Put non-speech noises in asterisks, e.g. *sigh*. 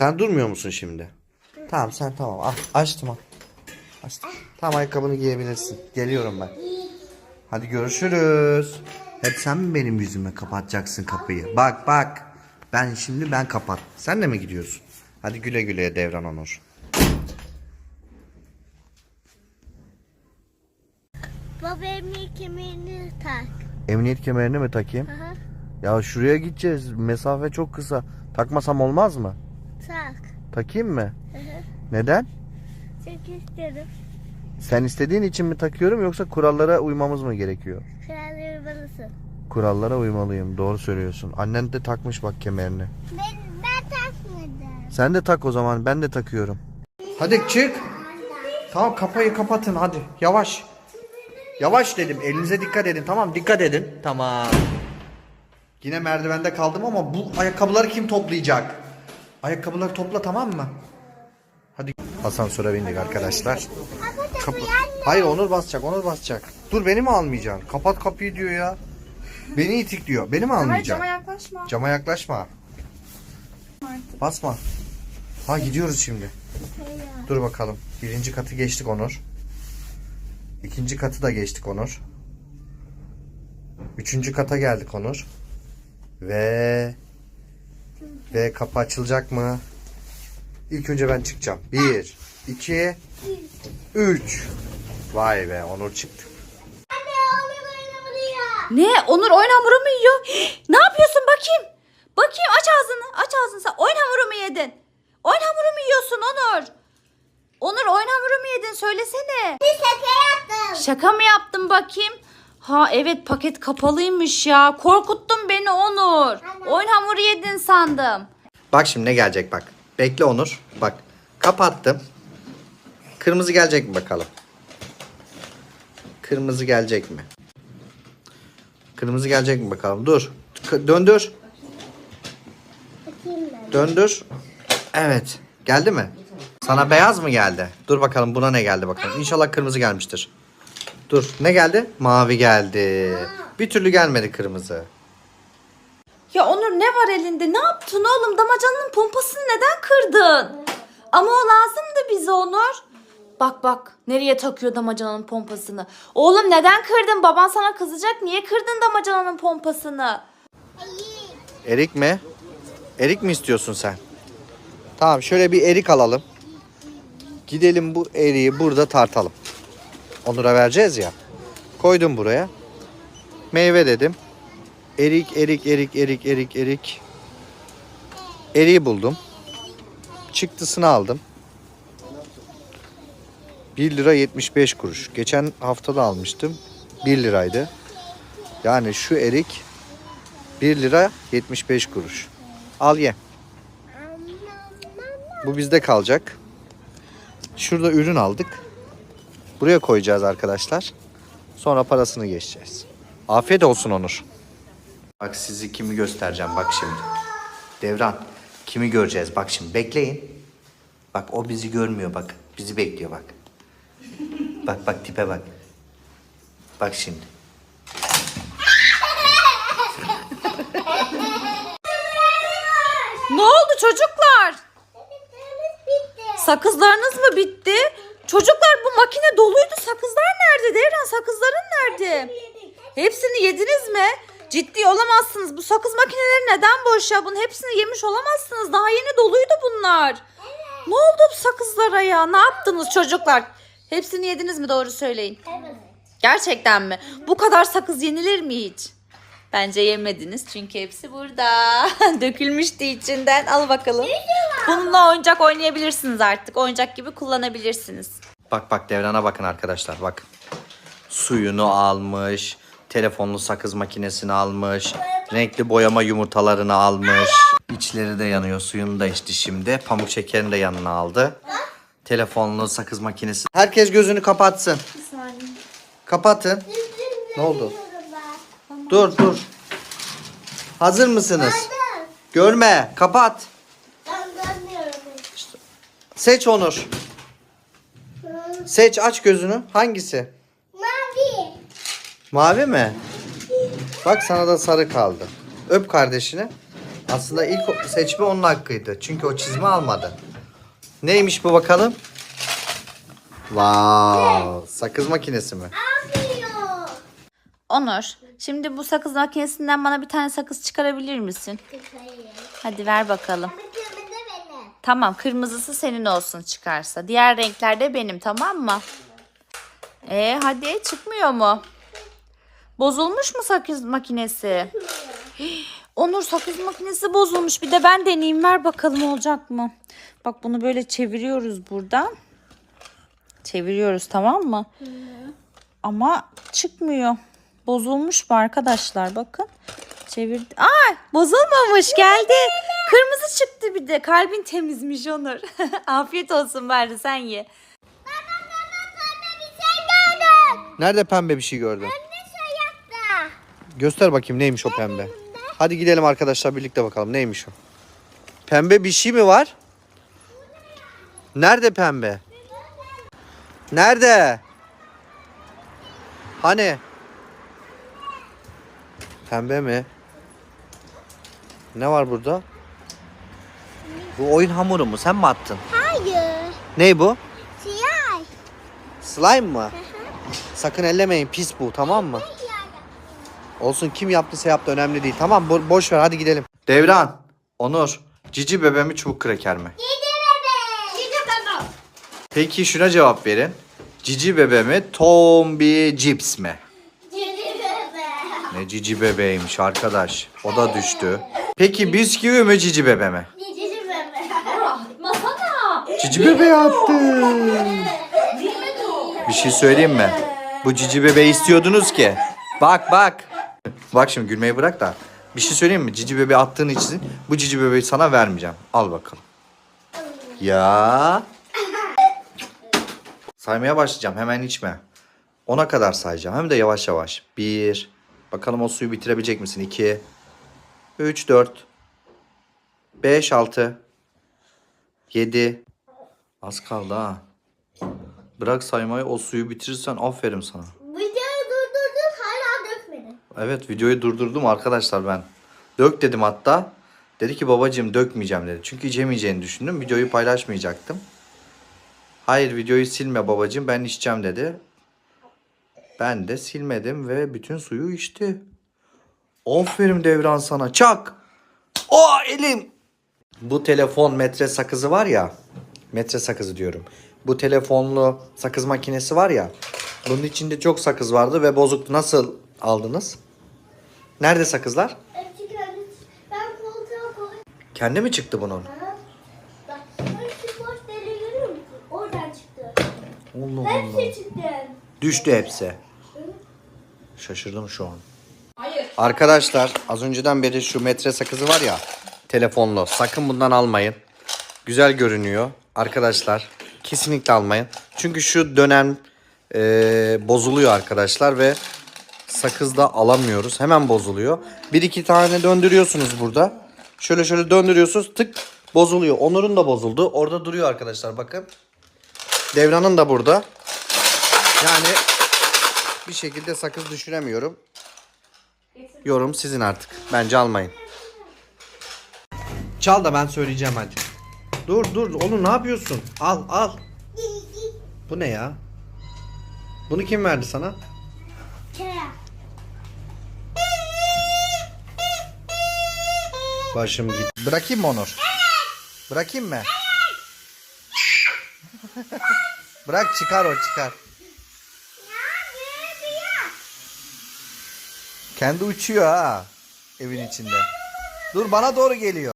Sen durmuyor musun şimdi? Tamam sen tamam. Al, açtım al. Açtım. Tamam ayakkabını giyebilirsin. Geliyorum ben. Hadi görüşürüz. Hep sen mi benim yüzüme kapatacaksın kapıyı? Bak bak. Ben şimdi ben kapat. Sen de mi gidiyorsun? Hadi güle güle Devran Onur. Baba emniyet kemerini tak. Emniyet kemerini mi takayım? Hı. Ya şuraya gideceğiz. Mesafe çok kısa. Takmasam olmaz mı? Tak. Takayım mı? Hı hı. Neden? Çok isterim. Sen istediğin için mi takıyorum yoksa kurallara uymamız mı gerekiyor? Kralları balısın. Kurallara uymalıyım. Doğru söylüyorsun. Annen de takmış bak kemerini. Ben, ben takmadım. Sen de tak o zaman. Ben de takıyorum. Hadi çık. Tamam kapıyı kapatın hadi. Yavaş. Yavaş dedim. Elinize dikkat edin. Tamam dikkat edin. Tamam. Yine merdivende kaldım ama bu ayakkabıları kim toplayacak? Ayakkabıları topla tamam mı? Hadi asansöre bindik arkadaşlar. Kapı... Hayır Onur basacak, Onur basacak. Dur beni mi almayacaksın? Kapat kapıyı diyor ya. Beni itik diyor. Beni mi Hayır almayacaksın? cama yaklaşma. Cama yaklaşma. Basma. Ha gidiyoruz şimdi. Dur bakalım. Birinci katı geçtik Onur. İkinci katı da geçtik Onur. Üçüncü kata geldik Onur. Ve ve kapı açılacak mı? İlk önce ben çıkacağım. Bir, iki, üç. Vay be Onur çıktı. Anne oğlum oynamıyor. Ne? Onur oyun hamuru mu yiyor? *gasps* ne yapıyorsun bakayım? Bakayım aç ağzını. Aç ağzını sen. Oyun hamuru mu yedin? Oyun hamuru mu yiyorsun Onur? Onur oyun hamuru mu yedin? Söylesene. Bir şaka yaptım. Şaka mı yaptın bakayım? Ha evet paket kapalıymış ya. Korkuttun beni Onur. Oyun hamuru yedin sandım. Bak şimdi ne gelecek bak. Bekle Onur. Bak. Kapattım. Kırmızı gelecek mi bakalım. Kırmızı gelecek mi? Kırmızı gelecek mi bakalım. Dur. K- döndür. Bakayım ben. Döndür. Evet. Geldi mi? Sana beyaz mı geldi? Dur bakalım buna ne geldi bakalım. İnşallah kırmızı gelmiştir. Dur. Ne geldi? Mavi geldi. Bir türlü gelmedi kırmızı. Ya Onur ne var elinde? Ne yaptın oğlum? Damacanın pompasını neden kırdın? Ama o lazımdı bize Onur. Bak bak nereye takıyor damacananın pompasını. Oğlum neden kırdın? Baban sana kızacak. Niye kırdın damacananın pompasını? Erik mi? Erik mi istiyorsun sen? Tamam şöyle bir erik alalım. Gidelim bu eriği burada tartalım. Onur'a vereceğiz ya. Koydum buraya. Meyve dedim. Erik, erik, erik, erik, erik, erik. Eriği buldum. Çıktısını aldım. 1 lira 75 kuruş. Geçen hafta da almıştım. 1 liraydı. Yani şu erik 1 lira 75 kuruş. Al ye. Bu bizde kalacak. Şurada ürün aldık. Buraya koyacağız arkadaşlar. Sonra parasını geçeceğiz. Afiyet olsun Onur. Bak sizi kimi göstereceğim bak şimdi. Devran kimi göreceğiz bak şimdi bekleyin. Bak o bizi görmüyor bak. Bizi bekliyor bak. Bak bak tipe bak. Bak şimdi. Ne oldu çocuklar? Sakızlarınız mı bitti? Çocuklar bu makine doluydu. Sakızlar nerede? Devran sakızların nerede? Hepsini yediniz mi? Ciddi olamazsınız. Bu sakız makineleri neden boş ya? Bunun hepsini yemiş olamazsınız. Daha yeni doluydu bunlar. Ne oldu bu sakızlara ya? Ne yaptınız çocuklar? Hepsini yediniz mi doğru söyleyin. Evet. Gerçekten mi? Bu kadar sakız yenilir mi hiç? Bence yemediniz çünkü hepsi burada. *laughs* Dökülmüştü içinden. Al bakalım. Bununla oyuncak oynayabilirsiniz artık. Oyuncak gibi kullanabilirsiniz. Bak bak Devran'a bakın arkadaşlar bak. Suyunu almış. Telefonlu sakız makinesini almış. Renkli boyama yumurtalarını almış. İçleri de yanıyor. Suyunu da içti şimdi. Pamuk şekerini de yanına aldı. Telefonlu sakız makinesi. Herkes gözünü kapatsın. Kapatın. Ne oldu? Dur dur. Hazır mısınız? Görme. Kapat. Ben dönmüyorum. Seç Onur. Seç aç gözünü. Hangisi? Mavi. Mavi mi? Bak sana da sarı kaldı. Öp kardeşini. Aslında ilk seçme onun hakkıydı. Çünkü o çizme almadı. Neymiş bu bakalım? Wow, sakız makinesi mi? Almıyor. Onur, şimdi bu sakız makinesinden bana bir tane sakız çıkarabilir misin? Hayır. Hadi ver bakalım. Ama kırmızı benim. Tamam, kırmızısı senin olsun çıkarsa. Diğer renkler de benim, tamam mı? Ee, hadi çıkmıyor mu? Bozulmuş mu sakız makinesi? Onur sakız makinesi bozulmuş. Bir de ben deneyeyim. Ver bakalım olacak mı? Bak bunu böyle çeviriyoruz burada. Çeviriyoruz tamam mı? Ama çıkmıyor. Bozulmuş bu arkadaşlar bakın. Çevirdi. Aa bozulmamış geldi. Kırmızı çıktı bir de. Kalbin temizmiş Onur. *laughs* Afiyet olsun bari sen ye. Bir şey gördüm. Nerede pembe bir şey gördün? Şey? Göster bakayım neymiş o pembe. Hadi gidelim arkadaşlar birlikte bakalım neymiş o. Pembe bir şey mi var? Nerede pembe? Nerede? Hani? Pembe mi? Ne var burada? Bu oyun hamuru mu? Sen mi attın? Hayır. Ney bu? Siyah. Slime mı? Sakın ellemeyin pis bu tamam mı? Olsun kim yaptıysa yaptı önemli değil. Tamam bo- boş ver hadi gidelim. Devran, Onur, cici bebe mi çubuk kreker mi? Cici bebe. Cici bebe. Peki şuna cevap verin. Cici bebe mi, tombi cips mi? Bebe. Ne cici bebeğiymiş arkadaş. O da düştü. Peki bisküvi mi cici bebe mi? Cici bebe. Cici bebe yaptı. Bir şey söyleyeyim mi? Bu cici bebeği istiyordunuz ki. Bak bak. Bak şimdi gülmeyi bırak da. Bir şey söyleyeyim mi? Cici bebeği attığın için bu cici bebeği sana vermeyeceğim. Al bakalım. Ya. Saymaya başlayacağım. Hemen içme. Ona kadar sayacağım. Hem de yavaş yavaş. Bir. Bakalım o suyu bitirebilecek misin? İki. Üç, dört. Beş, altı. Yedi. Az kaldı ha. Bırak saymayı o suyu bitirirsen aferin sana. Videoyu durdurdum hala dökmedin. Evet videoyu durdurdum arkadaşlar ben. Dök dedim hatta. Dedi ki babacığım dökmeyeceğim dedi. Çünkü içemeyeceğini düşündüm. Videoyu paylaşmayacaktım. Hayır videoyu silme babacığım ben içeceğim dedi. Ben de silmedim ve bütün suyu içti. Aferin Devran sana çak. O elim. Bu telefon metre sakızı var ya. Metre sakızı diyorum. Bu telefonlu sakız makinesi var ya. Bunun içinde çok sakız vardı ve bozuktu. Nasıl aldınız? Nerede sakızlar? Kendi mi çıktı bunun? Allah Allah. Hepsi çıktı. Düştü hepsi. Şaşırdım şu an. Arkadaşlar az önceden beri şu metre sakızı var ya telefonlu. Sakın bundan almayın. Güzel görünüyor. Arkadaşlar kesinlikle almayın. Çünkü şu dönem e, bozuluyor arkadaşlar ve sakızda alamıyoruz. Hemen bozuluyor. Bir iki tane döndürüyorsunuz burada. Şöyle şöyle döndürüyorsunuz tık bozuluyor. Onur'un da bozuldu. Orada duruyor arkadaşlar bakın. Devran'ın da burada. Yani bir şekilde sakız düşüremiyorum. Yorum sizin artık. Bence almayın. Çal da ben söyleyeceğim hadi. Dur dur oğlum ne yapıyorsun? Al al. Bu ne ya? Bunu kim verdi sana? Başım git. Bırakayım mı Onur? Bırakayım mı? Bırak çıkar o çıkar. Kendi uçuyor ha evin içinde. Dur bana doğru geliyor.